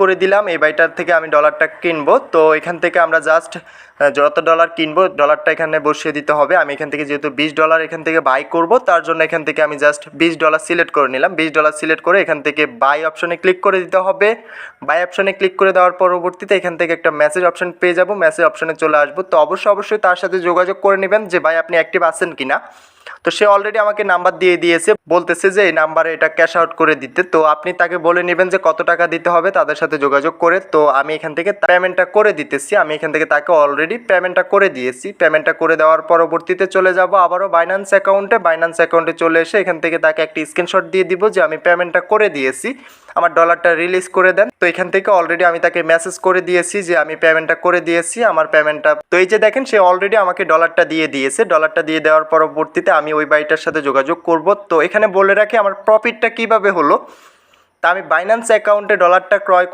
করে দিলাম, এই বাইটার থেকে আমি ডলারটা কিনবো। তো এখান থেকে আমরা জাস্ট যত ডলার কিনবো ডলারটা এখানে বসিয়ে দিতে হবে। আমি এখান থেকে যেহেতু বিশ ডলার এখান থেকে বাই করব, তার জন্য এখান থেকে আমি জাস্ট বিশ ডলার সিলেক্ট করে নিলাম। বিশ ডলার সিলেক্ট করে এখান থেকে বাই অপশনে ক্লিক করে দিতে হবে। বাই অপশনে ক্লিক করে দেওয়ার পরবর্তীতে এখান থেকে একটা মেসেজ অপশন পেয়ে যাব। মেসেজ অপশনে চলে আসব। তো অবশ্যই অবশ্যই তার সাথে যোগাযোগ করে নেবেন যে, ভাই, আপনি অ্যাক্টিভ আছেন কিনা। তো সে অলরেডি আমাকে নাম্বার দিয়ে দিয়েছে, বলতেছে যে এই নাম্বারে এটা ক্যাশ আউট করে দিতে। তো আপনি তাকে বলে নেবেন যে কত টাকা দিতে হবে, তাদের সাথে যোগাযোগ করে। তো আমি এখান থেকে পেমেন্টটা করে দিতেছি। আমি এখান থেকে তাকে অলরেডি পেমেন্টটা করে দিয়েছি। পেমেন্টটা করে দেওয়ার পরবর্তীতে চলে যাব আবারও বাইন্যান্স অ্যাকাউন্টে বাইন্যান্স অ্যাকাউন্টে চলে এসে এখান থেকে তাকে একটি স্ক্রিনশট দিয়ে দিব যে আমি পেমেন্টটা করে দিয়েছি। আমার ডলারটা রিলিজ করে দেন। তো এখান থেকে অলরেডি আমি তাকে মেসেজ করে দিয়েছি যে আমি পেমেন্টটা করে দিয়েছি, আমার পেমেন্টটা তো এই যে দেখেন, সে অলরেডি আমাকে ডলারটা দিয়ে দিয়েছে। ডলারটা দিয়ে দেওয়ার পরবর্তীতে আমি ওই বাইটার সাথে যোগাযোগ করব। তো এখানে বলে রাখি, আমার প্রফিটটা কীভাবে হলো? তা আমি বাইন্যান্স অ্যাকাউন্টে ডলারটা ক্রয় করে